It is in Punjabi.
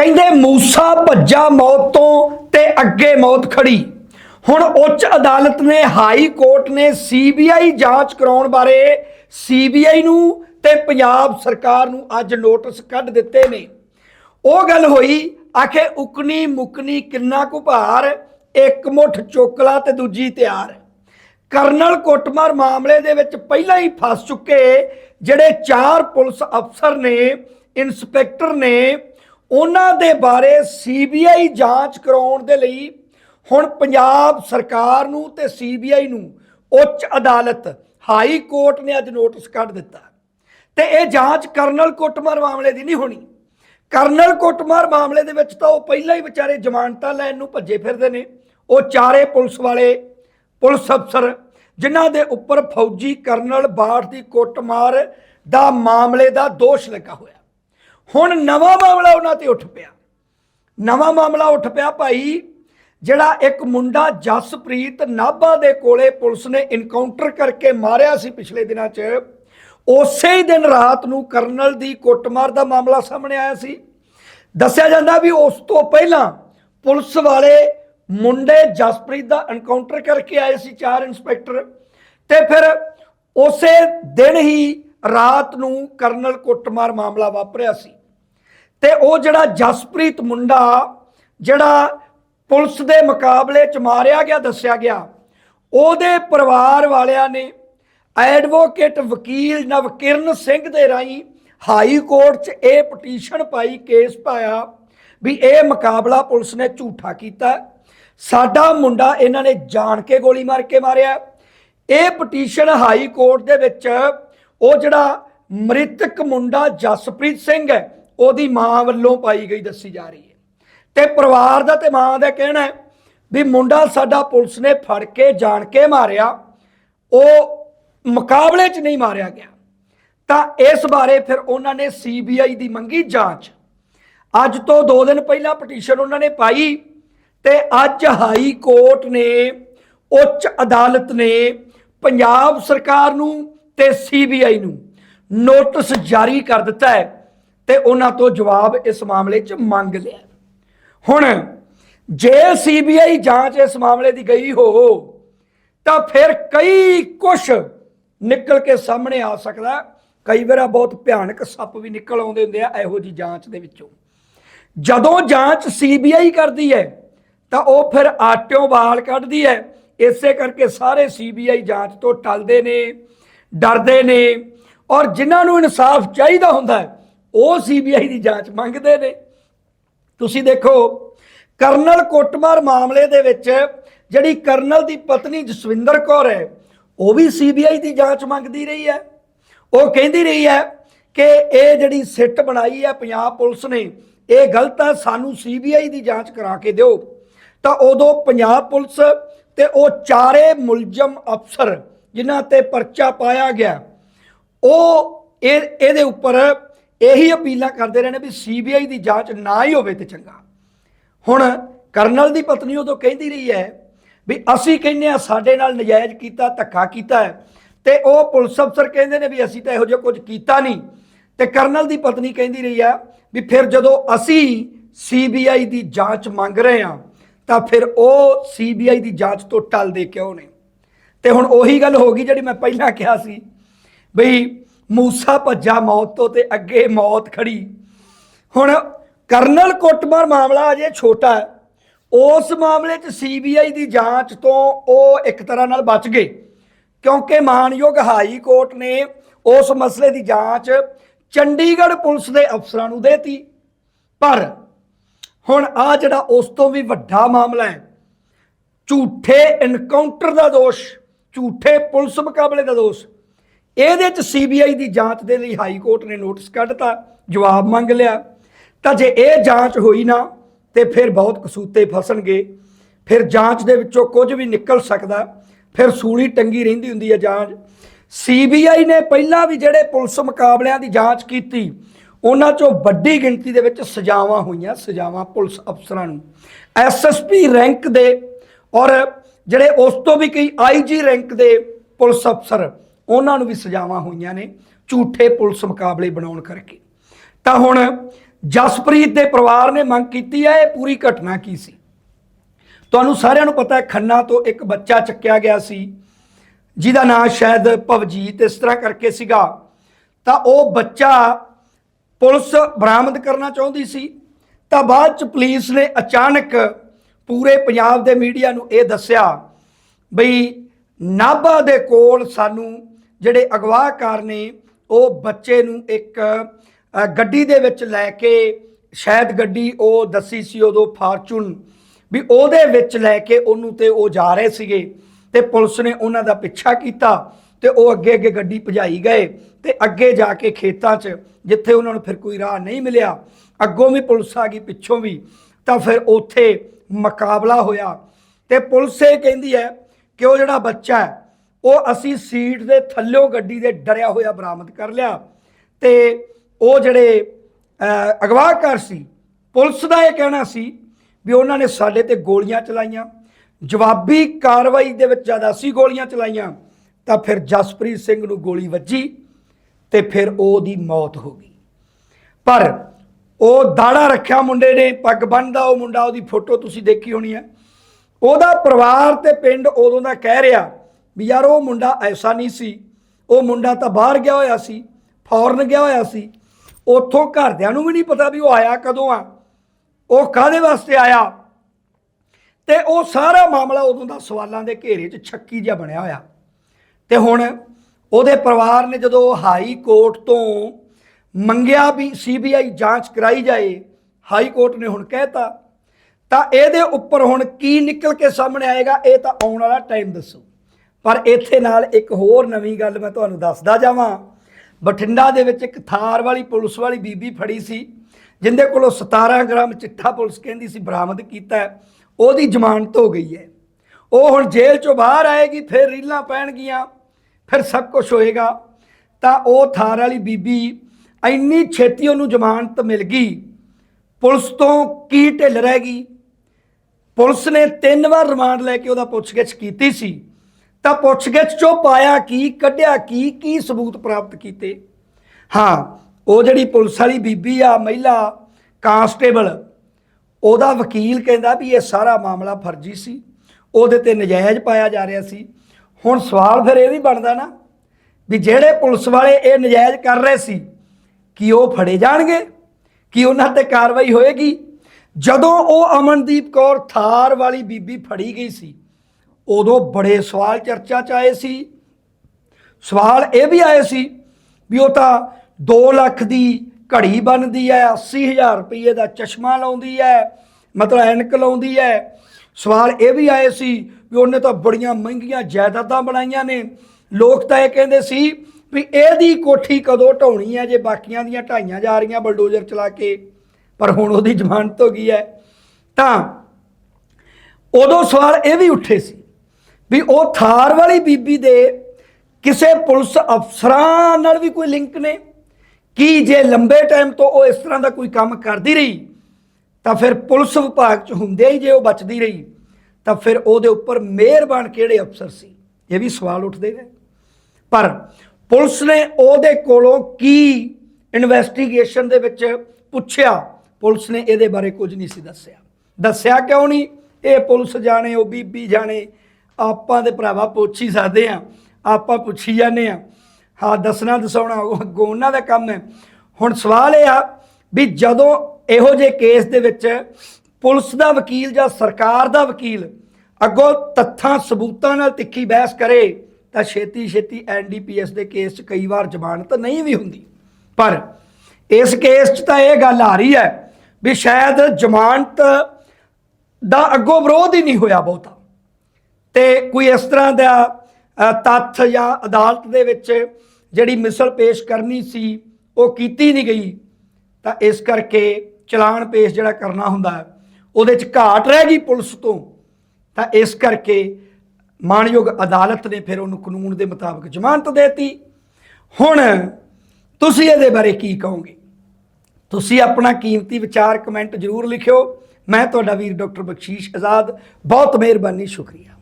ਕਹਿੰਦੇ ਮੂਸਾ ਭੱਜਾ ਮੌਤ ਤੋਂ ਤੇ ਅੱਗੇ ਮੌਤ ਖੜੀ। ਹੁਣ ਉੱਚ ਅਦਾਲਤ ਨੇ, ਹਾਈ ਕੋਰਟ ਨੇ ਸੀਬੀਆਈ ਜਾਂਚ ਕਰਾਉਣ ਬਾਰੇ ਸੀਬੀਆਈ ਨੂੰ ਤੇ ਪੰਜਾਬ ਸਰਕਾਰ ਨੂੰ ਅੱਜ ਨੋਟਿਸ ਕੱਢ ਦਿੱਤੇ ਨੇ। ਉਹ ਗੱਲ ਹੋਈ, ਆਖੇ ਉਕਣੀ ਮੁਕਣੀ ਕਿੰਨਾ ਕੁ ਭਾਰ, ਇੱਕ ਮੁੱਠ ਚੋਕਲਾ ਤੇ ਦੂਜੀ ਤਿਆਰ। ਕਰਨਲ ਕੁੱਟਮਾਰ ਮਾਮਲੇ ਦੇ ਵਿੱਚ ਪਹਿਲਾਂ ਹੀ ਫਸ ਚੁੱਕੇ, ਜਿਹੜੇ ਚਾਰ ਪੁਲਿਸ ਅਫਸਰ ਨੇ ਇਨਸਪੈਕਟਰ ਨੇ ਉਹਨਾਂ ਦੇ ਬਾਰੇ ਸੀਬੀਆਈ ਜਾਂਚ ਕਰਾਉਣ ਦੇ ਲਈ ਹੁਣ ਪੰਜਾਬ ਸਰਕਾਰ ਨੂੰ ਤੇ ਸੀਬੀਆਈ ਨੂੰ ਉੱਚ ਅਦਾਲਤ, ਹਾਈ ਕੋਰਟ ਨੇ ਅੱਜ ਨੋਟਿਸ ਕੱਢ ਦਿੱਤਾ। ਤੇ ਇਹ ਜਾਂਚ ਕਰਨਲ ਕੁੱਟਮਾਰ ਮਾਮਲੇ ਦੀ ਨਹੀਂ ਹੋਣੀ। ਕਰਨਲ ਕੁੱਟਮਾਰ ਮਾਮਲੇ ਦੇ ਵਿੱਚ ਤਾਂ ਉਹ ਪਹਿਲਾਂ ਹੀ ਵਿਚਾਰੇ ਜ਼ਮਾਨਤਾਂ ਲੈਣ ਨੂੰ ਭੱਜੇ ਫਿਰਦੇ ਨੇ। ਉਹ ਚਾਰੇ ਪੁਲਿਸ ਵਾਲੇ, ਪੁਲਿਸ ਅਫਸਰ, ਜਿਨ੍ਹਾਂ ਦੇ ਉੱਪਰ ਫੌਜੀ ਕਰਨਲ ਬਾਠ ਦੀ ਕੁੱਟਮਾਰ ਦਾ ਮਾਮਲੇ ਦਾ ਦੋਸ਼ ਲੱਗਾ ਹੋਇਆ। ਹੁਣ ਨਵਾਂ ਮਾਮਲਾ ਉਹਨਾਂ ਤੇ ਉੱਠ ਪਿਆ। ਨਵਾਂ ਮਾਮਲਾ ਉੱਠ ਪਿਆ ਭਾਈ, ਜਿਹੜਾ ਇੱਕ ਮੁੰਡਾ ਜਸਪ੍ਰੀਤ ਨਾਭਾ ਦੇ ਕੋਲੇ ਪੁਲਿਸ ਨੇ ਇਨਕਾਊਂਟਰ ਕਰਕੇ ਮਾਰਿਆ ਸੀ ਪਿਛਲੇ ਦਿਨਾਂ 'ਚ, ਉਸੇ ਹੀ ਦਿਨ ਰਾਤ ਨੂੰ ਕਰਨਲ ਦੀ ਕੁੱਟਮਾਰ ਦਾ ਮਾਮਲਾ ਸਾਹਮਣੇ ਆਇਆ ਸੀ। ਦੱਸਿਆ ਜਾਂਦਾ ਵੀ ਉਸ ਤੋਂ ਪਹਿਲਾਂ ਪੁਲਿਸ ਵਾਲੇ ਮੁੰਡੇ ਜਸਪ੍ਰੀਤ ਦਾ ਇਨਕਾਊਂਟਰ ਕਰਕੇ ਆਏ ਸੀ ਚਾਰ ਇੰਸਪੈਕਟਰ ਤੇ ਫਿਰ ਉਸੇ ਦਿਨ ਹੀ ਰਾਤ ਨੂੰ ਕਰਨਲ ਕੁੱਟਮਾਰ ਮਾਮਲਾ ਵਾਪਰਿਆ ਸੀ। ਤੇ ਉਹ ਜਿਹੜਾ ਜਸਪ੍ਰੀਤ ਮੁੰਡਾ ਜਿਹੜਾ ਪੁਲਿਸ ਦੇ ਮੁਕਾਬਲੇ ਚ ਮਾਰਿਆ ਗਿਆ, ਦੱਸਿਆ ਗਿਆ, ਉਹਦੇ ਪਰਿਵਾਰ ਵਾਲਿਆਂ ਨੇ ਐਡਵੋਕੇਟ ਵਕੀਲ ਨਵਕਿਰਨ ਸਿੰਘ ਦੇ ਰਾਹੀਂ ਹਾਈ ਕੋਰਟ 'ਚ ਇਹ ਪਟੀਸ਼ਨ ਪਾਈ, ਕੇਸ ਪਾਇਆ ਵੀ ਇਹ ਮੁਕਾਬਲਾ ਪੁਲਿਸ ਨੇ ਝੂਠਾ ਕੀਤਾ। ਸਾਡਾ ਮੁੰਡਾ ਇਹਨਾਂ ਨੇ ਜਾਣ ਕੇ ਗੋਲੀ ਮਾਰ ਕੇ ਮਾਰਿਆ। ਇਹ ਪਟੀਸ਼ਨ ਹਾਈ ਕੋਰਟ ਦੇ ਵਿੱਚ ਉਹ ਜਿਹੜਾ ਮ੍ਰਿਤਕ ਮੁੰਡਾ ਜਸਪ੍ਰੀਤ ਸਿੰਘ ਹੈ ਉਹਦੀ ਮਾਂ ਵੱਲੋਂ ਪਾਈ ਗਈ ਦੱਸੀ ਜਾ ਰਹੀ ਹੈ। ਤੇ ਪਰਿਵਾਰ ਦਾ ਤੇ ਮਾਂ ਦਾ ਕਹਿਣਾ ਹੈ ਵੀ ਮੁੰਡਾ ਸਾਡਾ ਪੁਲਿਸ ਨੇ ਫੜ ਕੇ, ਜਾਣ ਕੇ ਮਾਰਿਆ। ਉਹ ਮੁਕਾਬਲੇ 'ਚ ਨਹੀਂ ਮਾਰਿਆ ਗਿਆ। ਤਾਂ ਇਸ ਬਾਰੇ ਫਿਰ ਉਹਨਾਂ ਨੇ ਸੀਬੀਆਈ ਦੀ ਮੰਗੀ ਜਾਂਚ। ਅੱਜ ਤੋਂ 2 ਦਿਨ ਪਹਿਲਾਂ ਪਟੀਸ਼ਨ ਉਹਨਾਂ ਨੇ ਪਾਈ ਤੇ ਅੱਜ ਹਾਈ ਕੋਰਟ ਨੇ, ਉੱਚ ਅਦਾਲਤ ਨੇ ਪੰਜਾਬ ਸਰਕਾਰ ਨੂੰ ਤੇ ਸੀਬੀਆਈ ਨੂੰ ਨੋਟਿਸ ਜਾਰੀ ਕਰ ਦਿੱਤਾ ਹੈ। ਤੇ ਉਹਨਾਂ ਤੋਂ ਜਵਾਬ ਇਸ ਮਾਮਲੇ 'ਚ ਮੰਗ ਲਿਆ। ਹੁਣ, ਜੇ ਸੀਬੀਆਈ ਜਾਂਚ ਇਸ ਮਾਮਲੇ ਦੀ ਗਈ ਹੋ, ਤਾਂ ਫਿਰ ਕਈ ਕੁਛ ਨਿਕਲ ਕੇ ਸਾਹਮਣੇ ਆ ਸਕਦਾ। ਕਈ ਵਾਰ ਬਹੁਤ ਭਿਆਨਕ ਸੱਪ ਵੀ ਨਿਕਲ ਆਉਂਦੇ ਹੁੰਦੇ ਆ ਇਹੋ ਜੀ ਜਾਂਚ ਦੇ ਵਿੱਚੋਂ। ਜਦੋਂ ਜਾਂਚ ਸੀਬੀਆਈ ਕਰਦੀ ਹੈ, ਤਾਂ ਉਹ ਫਿਰ ਆਟਿਓਂ ਵਾਲ ਕੱਢਦੀ ਹੈ। ਇਸੇ ਕਰਕੇ ਸਾਰੇ ਸੀਬੀਆਈ ਜਾਂਚ ਤੋਂ ਟਲਦੇ ਨੇ, ਡਰਦੇ ਨੇ ਔਰ ਜਿਨ੍ਹਾਂ ਨੂੰ ਇਨਸਾਫ ਚਾਹੀਦਾ ਹੁੰਦਾ ਹੈ ਉਹ ਸੀਬੀਆਈ ਦੀ ਜਾਂਚ ਮੰਗਦੇ ਨੇ। ਤੁਸੀਂ ਦੇਖੋ, ਕਰਨਲ ਕੋਟਮਾਰ ਮਾਮਲੇ ਦੇ ਵਿੱਚ ਜਿਹੜੀ ਕਰਨਲ ਦੀ ਪਤਨੀ ਜਸਵਿੰਦਰ ਕੌਰ ਹੈ, ਉਹ ਵੀ ਸੀਬੀਆਈ ਦੀ ਜਾਂਚ ਮੰਗਦੀ ਰਹੀ ਹੈ। ਉਹ ਕਹਿੰਦੀ ਰਹੀ ਹੈ ਕਿ ਇਹ ਜਿਹੜੀ ਸਿੱਟ ਬਣਾਈ ਹੈ ਪੰਜਾਬ ਪੁਲਿਸ ਨੇ, ਇਹ ਗਲਤ ਹੈ, ਸਾਨੂੰ ਸੀਬੀਆਈ ਦੀ ਜਾਂਚ ਕਰਾ ਕੇ ਦਿਓ। ਤਾਂ ਉਦੋਂ ਪੰਜਾਬ ਪੁਲਿਸ ਤੇ ਉਹ ਚਾਰੇ ਮੁਲਜ਼ਮ ਅਫਸਰ ਜਿਨ੍ਹਾਂ ਤੇ ਪਰਚਾ ਪਾਇਆ ਗਿਆ, ਉਹ ਇਹ ਇਹਦੇ ਉੱਪਰ ਇਹੀ ਅਪੀਲਾਂ ਕਰਦੇ ਰਹੇ ਨੇ ਵੀ ਸੀਬੀਆਈ ਦੀ ਜਾਂਚ ਨਾ ਹੀ ਹੋਵੇ ਤੇ ਚੰਗਾ। ਹੁਣ ਕਰਨਲ ਦੀ ਪਤਨੀ ਉਦੋਂ ਕਹਿੰਦੀ ਰਹੀ ਹੈ ਵੀ ਅਸੀਂ ਕਹਿੰਦੇ ਆ ਸਾਡੇ ਨਾਲ ਨਜਾਇਜ਼ ਕੀਤਾ, ਧੱਕਾ ਕੀਤਾ ਹੈ ਤੇ ਉਹ ਪੁਲਿਸ ਅਫਸਰ ਕਹਿੰਦੇ ਨੇ ਵੀ ਅਸੀਂ ਤਾਂ ਇਹੋ ਜਿਹਾ ਕੁਝ ਕੀਤਾ ਨਹੀਂ। ਤੇ ਕਰਨਲ ਦੀ ਪਤਨੀ ਕਹਿੰਦੀ ਰਹੀ ਆ ਵੀ ਫਿਰ ਜਦੋਂ ਅਸੀਂ ਸੀਬੀਆਈ ਦੀ ਜਾਂਚ ਮੰਗ ਰਹੇ ਆ ਤਾਂ ਫਿਰ ਉਹ ਸੀਬੀਆਈ ਦੀ ਜਾਂਚ ਤੋਂ ਟਲਦੇ ਕਿਉਂ ਨੇ? ਤੇ ਹੁਣ ਉਹੀ ਗੱਲ ਹੋ ਗਈ ਜਿਹੜੀ ਮੈਂ ਪਹਿਲਾਂ ਕਿਹਾ ਸੀ ਬਈ ਮੂਸਾ ਭੱਜਾ ਮੌਤ ਤੋਂ ਤੇ ਅੱਗੇ ਮੌਤ ਖੜੀ। ਹੁਣ ਕਰਨਲ ਕੁੱਟਮਾਰ ਮਾਮਲਾ ਅਜੇ ਛੋਟਾ ਹੈ। ਉਸ ਮਾਮਲੇ 'ਚ ਸੀਬੀਆਈ ਦੀ ਜਾਂਚ ਤੋਂ ਉਹ ਇੱਕ ਤਰ੍ਹਾਂ ਨਾਲ ਬਚ ਗਏ। ਕਿਉਂਕਿ ਮਾਨਯੋਗ ਹਾਈ ਕੋਰਟ ਨੇ ਉਸ ਮਸਲੇ ਦੀ ਜਾਂਚ ਚੰਡੀਗੜ੍ਹ ਪੁਲਿਸ ਦੇ ਅਫਸਰਾਂ ਨੂੰ ਦੇਤੀ। ਪਰ ਹੁਣ ਆ ਜਿਹੜਾ ਉਸ ਤੋਂ ਵੀ ਵੱਡਾ ਮਾਮਲਾ ਹੈ, ਝੂਠੇ ਇਨਕਾਊਂਟਰ ਦਾ ਦੋਸ਼, ਝੂਠੇ ਪੁਲਿਸ ਮੁਕਾਬਲੇ ਦਾ ਦੋਸ਼ ਇਹਦੇ ਚ ਸੀਬੀਆਈ ਦੀ ਜਾਂਚ ਦੇ ਲਈ ਹਾਈ ਕੋਰਟ ਨੇ ਨੋਟਿਸ ਕੱਢਤਾ, ਜਵਾਬ ਮੰਗ ਲਿਆ। ਤਾਂ ਜੇ ਇਹ ਜਾਂਚ ਹੋਈ ਨਾ, ਤੇ ਫਿਰ ਬਹੁਤ ਕਸੂਤੇ ਫਸਣਗੇ। ਫਿਰ ਜਾਂਚ ਦੇ ਵਿੱਚੋਂ ਕੁਝ ਵੀ ਨਿਕਲ ਸਕਦਾ, ਫਿਰ ਸੂਲੀ ਟੰਗੀ ਰਹਿੰਦੀ ਹੁੰਦੀ ਹੈ ਜਾਂਚ। ਸੀਬੀਆਈ ਨੇ ਪਹਿਲਾਂ ਵੀ ਜਿਹੜੇ ਪੁਲਿਸ ਮੁਕਾਬਲਿਆਂ ਦੀ ਜਾਂਚ ਕੀਤੀ, ਉਹਨਾਂ ਚੋਂ ਵੱਡੀ ਗਿਣਤੀ ਦੇ ਵਿੱਚ ਸਜ਼ਾਵਾਂ ਹੋਈਆਂ, ਸਜ਼ਾਵਾਂ ਪੁਲਿਸ ਅਫਸਰਾਂ ਨੂੰ। ਐਸਐਸਪੀ ਰੈਂਕ ਦੇ ਔਰ ਜਿਹੜੇ ਉਸ ਤੋਂ ਵੀ ਕਈ ਆਈਜੀ ਰੈਂਕ ਦੇ ਪੁਲਿਸ ਅਫਸਰ ਉਹਨਾਂ ਨੂੰ ਵੀ ਸਜ਼ਾਵਾਂ ਹੋਈਆਂ ਨੇ ਝੂਠੇ ਪੁਲਿਸ ਮੁਕਾਬਲੇ ਬਣਾਉਣ ਕਰਕੇ। ਤਾਂ ਹੁਣ ਜਸਪ੍ਰੀਤ ਦੇ ਪਰਿਵਾਰ ਨੇ ਮੰਗ ਕੀਤੀ ਹੈ ਇਹ ਪੂਰੀ ਘਟਨਾ ਕੀ ਸੀ? ਤੁਹਾਨੂੰ ਸਾਰਿਆਂ ਨੂੰ ਪਤਾ ਹੈ ਖੰਨਾ ਤੋਂ ਇੱਕ ਬੱਚਾ ਚੱਕਿਆ ਗਿਆ ਸੀ, ਜਿਹਦਾ ਨਾਮ ਸ਼ਾਇਦ ਭਵਜੀਤ, ਇਸ ਤਰ੍ਹਾਂ ਕਰਕੇ ਸੀਗਾ। ਤਾਂ ਉਹ ਬੱਚਾ ਪੁਲਿਸ ਬਰਾਮਦ ਕਰਨਾ ਚਾਹੁੰਦੀ ਸੀ। ਤਾਂ ਬਾਅਦ ਚ ਪੁਲਿਸ ਨੇ ਅਚਾਨਕ ਪੂਰੇ ਪੰਜਾਬ ਦੇ ਮੀਡੀਆ ਨੂੰ ਇਹ ਦੱਸਿਆ, ਬਈ ਨਾਭਾ ਦੇ ਕੋਲ ਸਾਨੂੰ ਜਿਹੜੇ ਅਗਵਾਕਾਰ ਨੇ, ਉਹ ਬੱਚੇ ਨੂੰ ਇੱਕ ਗੱਡੀ ਦੇ ਵਿੱਚ ਲੈ ਕੇ, ਸ਼ਾਇਦ ਗੱਡੀ ਉਹ ਦੱਸੀ ਸੀ ਉਦੋਂ ਫਾਰਚੂਨ, ਵੀ ਉਹਦੇ ਵਿੱਚ ਲੈ ਕੇ ਉਹਨੂੰ ਤੇ ਉਹ ਜਾ ਰਹੇ ਸੀਗੇ ਤੇ ਪੁਲਿਸ ਨੇ ਉਹਨਾਂ ਦਾ ਪਿੱਛਾ ਕੀਤਾ ਤੇ ਉਹ ਅੱਗੇ ਅੱਗੇ ਗੱਡੀ ਭਜਾਈ ਗਏ ਤੇ ਅੱਗੇ ਜਾ ਕੇ ਖੇਤਾਂ 'ਚ, ਜਿੱਥੇ ਉਹਨਾਂ ਨੂੰ ਫਿਰ ਕੋਈ ਰਾਹ ਨਹੀਂ ਮਿਲਿਆ, ਅੱਗੋਂ ਵੀ ਪੁਲਿਸ ਆ ਗਈ, ਪਿੱਛੋਂ ਵੀ, ਤਾਂ ਫਿਰ ਉੱਥੇ ਮੁਕਾਬਲਾ ਹੋਇਆ ਤੇ ਪੁਲਿਸ ਇਹ ਕਹਿੰਦੀ ਹੈ ਕਿ ਉਹ ਜਿਹੜਾ ਬੱਚਾ ਹੈ ਉਹ ਅਸੀਂ ਸੀਟ ਦੇ ਥੱਲਿਓਂ ਗੱਡੀ ਦੇ ਡਰਿਆ ਹੋਇਆ ਬਰਾਮਦ ਕਰ ਲਿਆ ਤੇ ਉਹ ਜਿਹੜੇ ਅਹ, ਅਗਵਾਕਾਰ ਸੀ ਪੁਲਿਸ ਦਾ ਇਹ ਕਹਿਣਾ ਸੀ ਵੀ ਉਹਨਾਂ ਨੇ ਸਾਡੇ ਤੇ ਗੋਲੀਆਂ ਚਲਾਈਆਂ। ਜਵਾਬੀ ਕਾਰਵਾਈ ਦੇ ਵਿੱਚ ਜਦ ਅਸੀਂ ਗੋਲੀਆਂ ਚਲਾਈਆਂ ਤਾਂ ਫਿਰ ਜਸਪ੍ਰੀਤ ਸਿੰਘ ਨੂੰ ਗੋਲੀ ਵੱਜੀ ਤੇ ਫਿਰ ਉਹਦੀ ਮੌਤ ਹੋ ਗਈ। ਪਰ ਉਹ ਦਾੜਾ ਰੱਖਿਆ ਮੁੰਡੇ ਨੇ ਪੱਗ ਬੰਨਦਾ ਉਹ ਮੁੰਡਾ ਉਹਦੀ ਫੋਟੋ ਤੁਸੀਂ ਦੇਖੀ ਹੋਣੀ ਹੈ। ਉਹਦਾ ਪਰਿਵਾਰ ਤੇ ਪਿੰਡ ਉਦੋਂ ਦਾ ਕਹਿ ਰਿਹਾ ਵੀ ਯਾਰ ਉਹ ਮੁੰਡਾ ਐਸਾ ਨਹੀਂ ਸੀ। ਉਹ ਮੁੰਡਾ ਤਾਂ ਬਾਹਰ ਗਿਆ ਹੋਇਆ ਸੀ ਫੌਰਨ ਗਿਆ ਹੋਇਆ ਸੀ। ਉੱਥੋਂ ਘਰਦਿਆਂ ਨੂੰ ਵੀ ਨਹੀਂ ਪਤਾ ਵੀ ਉਹ ਆਇਆ ਕਦੋਂ ਆ। ਉਹ ਕਾਹਦੇ ਵਾਸਤੇ ਆਇਆ? ਤੇ ਉਹ ਸਾਰਾ ਮਾਮਲਾ ਉਦੋਂ ਦਾ ਸਵਾਲਾਂ ਦੇ ਘੇਰੇ 'ਚ ਛੱਕੀ ਜਿਹਾ ਬਣਿਆ ਹੋਇਆ। ਤੇ ਹੁਣ ਉਹਦੇ ਪਰਿਵਾਰ ਨੇ ਜਦੋਂ ਹਾਈ ਕੋਰਟ ਤੋਂ ਮੰਗਿਆ ਵੀ ਸੀਬੀਆਈ ਜਾਂਚ ਕਰਾਈ ਜਾਏ, ਹਾਈ ਕੋਰਟ ਨੇ ਹੁਣ ਕਹਿਤਾ, ਤਾਂ ਇਹਦੇ ਉੱਪਰ ਹੁਣ ਕੀ ਨਿਕਲ ਕੇ ਸਾਹਮਣੇ ਆਏਗਾ, ਇਹ ਤਾਂ ਆਉਣ ਵਾਲਾ ਟਾਈਮ ਦੱਸੋ। ਪਰ ਇੱਥੇ ਨਾਲ ਇੱਕ ਹੋਰ ਨਵੀਂ ਗੱਲ ਮੈਂ ਤੁਹਾਨੂੰ ਦੱਸਦਾ ਜਾਵਾਂ। ਬਠਿੰਡਾ ਦੇ ਵਿੱਚ ਇੱਕ ਥਾਰ ਵਾਲੀ ਪੁਲਿਸ ਵਾਲੀ ਬੀਬੀ ਫੜੀ ਸੀ, ਜਿੰਦੇ ਕੋਲੋਂ 17 ਗ੍ਰਾਮ ਚਿੱਟਾ ਪੁਲਿਸ ਕਹਿੰਦੀ ਸੀ ਬਰਾਮਦ ਕੀਤਾ ਉਹਦੀ ਜ਼ਮਾਨਤ ਹੋ ਗਈ ਹੈ। ਉਹ ਹੁਣ ਜੇਲ੍ਹ ਚੋਂ ਬਾਹਰ ਆਏਗੀ, ਫਿਰ ਰੀਲਾਂ ਪੈਣਗੀਆਂ, ਫਿਰ ਸਭ ਕੁਝ ਹੋਏਗਾ। ਤਾਂ ਉਹ ਥਾਰ ਵਾਲੀ ਬੀਬੀ ਇੰਨੀ ਛੇਤੀ ਉਹਨੂੰ ਜ਼ਮਾਨਤ ਮਿਲ ਗਈ। ਪੁਲਿਸ ਤੋਂ ਕੀ ਢਿੱਲ ਰਹਿ ਗਈ? ਪੁਲਿਸ ਨੇ ਤਿੰਨ ਵਾਰ ਰਿਮਾਂਡ ਲੈ ਕੇ ਉਹਦਾ ਪੁੱਛਗਿੱਛ ਕੀਤੀ ਸੀ। ਤਾਂ ਪੁੱਛਗਿੱਛ ਚੋਂ ਪਾਇਆ ਕੀ, ਕੱਢਿਆ ਕੀ ਕੀ ਸਬੂਤ ਪ੍ਰਾਪਤ ਕੀਤੇ? ਹਾਂ, ਉਹ ਜਿਹੜੀ ਪੁਲਿਸ ਵਾਲੀ ਬੀਬੀ ਆ, ਮਹਿਲਾ ਕਾਂਸਟੇਬਲ, ਉਹਦਾ ਵਕੀਲ ਕਹਿੰਦਾ ਵੀ ਇਹ ਸਾਰਾ ਮਾਮਲਾ ਫਰਜ਼ੀ ਸੀ। ਉਹਦੇ ਤੇ ਨਜਾਇਜ਼ ਪਾਇਆ ਜਾ ਰਿਹਾ ਸੀ। ਹੁਣ ਸਵਾਲ ਫਿਰ ਇਹ ਵੀ ਬਣਦਾ ਨਾ ਵੀ ਜਿਹੜੇ ਪੁਲਿਸ ਵਾਲੇ ਇਹ ਨਜਾਇਜ਼ ਕਰ ਰਹੇ ਸੀ, ਕੀ ਉਹ ਫੜੇ ਜਾਣਗੇ? ਕੀ ਉਹਨਾਂ ਤੇ ਕਾਰਵਾਈ ਹੋਏਗੀ? ਜਦੋਂ ਉਹ ਅਮਨਦੀਪ ਕੌਰ ਥਾਰ ਵਾਲੀ ਬੀਬੀ ਫੜੀ ਗਈ ਸੀ ਉਦੋਂ ਬੜੇ ਸਵਾਲ ਚਰਚਾ ਚ ਆਏ ਸੀ। ਸਵਾਲ ਇਹ ਵੀ ਆਏ ਸੀ ਵੀ ਉਹ ਤਾਂ 2 ਲੱਖ ਦੀ ਘੜੀ ਬਣਦੀ ਹੈ 80000 ਰੁਪਏ ਦਾ ਚਸ਼ਮਾ ਲਾਉਂਦੀ ਹੈ, ਮਤਲਬ ਐਨਕ ਲਾਉਂਦੀ ਹੈ। ਸਵਾਲ ਇਹ ਵੀ ਆਏ ਸੀ ਵੀ ਉਹਨੇ ਤਾਂ ਬੜੀਆਂ ਮਹਿੰਗੀਆਂ ਜਾਇਦਾਦਾਂ ਬਣਾਈਆਂ ਨੇ। ਲੋਕ ਤਾਂ ਇਹ ਕਹਿੰਦੇ ਸੀ ਵੀ ਇਹਦੀ ਕੋਠੀ ਕਦੋਂ ਢਾਉਣੀ ਹੈ ਜੇ ਬਾਕੀਆਂ ਦੀਆਂ ਢਾਈਆਂ ਜਾ ਰਹੀਆਂ ਬਲਡੋਜ਼ਰ ਚਲਾ ਕੇ, ਪਰ ਹੁਣ ਉਹਦੀ ਜ਼ਮਾਨਤ ਹੋ ਗਈ ਹੈ। ਤਾਂ ਉਦੋਂ ਸਵਾਲ ਇਹ ਵੀ ਉੱਠੇ ਸੀ ਵੀ ਉਹ ਥਾਰ ਵਾਲੀ ਬੀਬੀ ਦੇ ਕਿਸੇ ਪੁਲਿਸ ਅਫਸਰਾਂ ਨਾਲ ਵੀ ਕੋਈ ਲਿੰਕ ਨੇ? ਕੀ ਜੇ ਲੰਬੇ ਟਾਈਮ ਤੋਂ ਉਹ ਇਸ ਤਰ੍ਹਾਂ ਦਾ ਕੋਈ ਕੰਮ ਕਰਦੀ ਰਹੀ, ਤਾਂ ਫਿਰ ਪੁਲਿਸ ਵਿਭਾਗ 'ਚ ਹੁੰਦੇ ਹੀ ਜੇ ਉਹ ਬਚਦੀ ਰਹੀ, ਤਾਂ ਫਿਰ ਉਹਦੇ ਉੱਪਰ ਮਿਹਰਬਾਨ ਕਿਹੜੇ ਅਫਸਰ ਸੀ? ਇਹ ਵੀ ਸਵਾਲ ਉੱਠਦੇ ਨੇ। ਪਰ ਪੁਲਿਸ ਨੇ ਉਹਦੇ ਕੋਲੋਂ ਕੀ ਇਨਵੈਸਟੀਗੇਸ਼ਨ ਦੇ ਵਿੱਚ ਪੁੱਛਿਆ? ਪੁਲਿਸ ਨੇ ਇਹਦੇ ਬਾਰੇ ਕੁਝ ਨਹੀਂ ਸੀ ਦੱਸਿਆ। ਦੱਸਿਆ ਕਿਉਂ ਨਹੀਂ? ਇਹ ਪੁਲਿਸ ਜਾਣੇ, ਉਹ ਬੀਬੀ ਜਾਣੇ ਆਪਾਂ ਦੇ ਭਰਾਵਾ ਪੁੱਛ ਹੀ ਸਕਦੇ ਆ ਆਪਾਂ ਪੁੱਛੀ ਜਾਂਦੇ ਆ ਹਾਂ, ਦੱਸਣਾ ਦਸਾਉਣਾ ਉਹ ਅੱਗੋਂ ਉਹਨਾਂ ਦਾ ਕੰਮ ਹੈ। ਹੁਣ ਸਵਾਲ ਇਹ ਆ ਵੀ ਜਦੋਂ ਇਹੋ ਜਿਹੇ ਕੇਸ ਦੇ ਵਿੱਚ ਪੁਲਿਸ ਦਾ ਵਕੀਲ ਜਾਂ ਸਰਕਾਰ ਦਾ ਵਕੀਲ ਅੱਗੋਂ ਤੱਥਾਂ, ਸਬੂਤਾਂ ਨਾਲ ਤਿੱਖੀ ਬਹਿਸ ਕਰੇ, ਤਾਂ ਛੇਤੀ ਛੇਤੀ ਐਨਡੀਪੀਐਸ ਦੇ ਕੇਸ 'ਚ ਕਈ ਵਾਰ ਜ਼ਮਾਨਤ ਨਹੀਂ ਵੀ ਹੁੰਦੀ। ਪਰ ਇਸ ਕੇਸ 'ਚ ਤਾਂ ਇਹ ਗੱਲ ਆ ਰਹੀ ਹੈ ਵੀ ਸ਼ਾਇਦ ਜ਼ਮਾਨਤ ਦਾ ਅੱਗੋਂ ਵਿਰੋਧ ਹੀ ਨਹੀਂ ਹੋਇਆ ਬਹੁਤਾ। ਤੇ ਕੋਈ ਇਸ ਤਰ੍ਹਾਂ ਦਾ ਤੱਥ ਜਾਂ ਅਦਾਲਤ ਦੇ ਵਿੱਚ ਜਿਹੜੀ ਮਿਸਲ ਪੇਸ਼ ਕਰਨੀ ਸੀ, ਉਹ ਕੀਤੀ ਨਹੀਂ ਗਈ, ਤਾਂ ਇਸ ਕਰਕੇ ਚਲਾਨ ਪੇਸ਼ ਜਿਹੜਾ ਕਰਨਾ ਹੁੰਦਾ, ਉਹਦੇ 'ਚ ਘਾਟ ਰਹਿ ਗਈ ਪੁਲਿਸ ਤੋਂ। ਤਾਂ ਇਸ ਕਰਕੇ ਮਾਨਯੋਗ ਅਦਾਲਤ ਨੇ ਫਿਰ ਉਹਨੂੰ ਕਾਨੂੰਨ ਦੇ ਮੁਤਾਬਕ ਜ਼ਮਾਨਤ ਦੇਤੀ। ਹੁਣ ਤੁਸੀਂ ਇਹਦੇ ਬਾਰੇ ਕੀ ਕਹੋਗੇ? ਤੁਸੀਂ ਆਪਣਾ ਕੀਮਤੀ ਵਿਚਾਰ ਕਮੈਂਟ ਜ਼ਰੂਰ ਲਿਖਿਓ। ਮੈਂ ਤੁਹਾਡਾ ਵੀਰ ਡਾਕਟਰ ਬਖਸ਼ੀਸ਼ ਆਜ਼ਾਦ। ਬਹੁਤ ਮਿਹਰਬਾਨੀ, ਸ਼ੁਕਰੀਆ।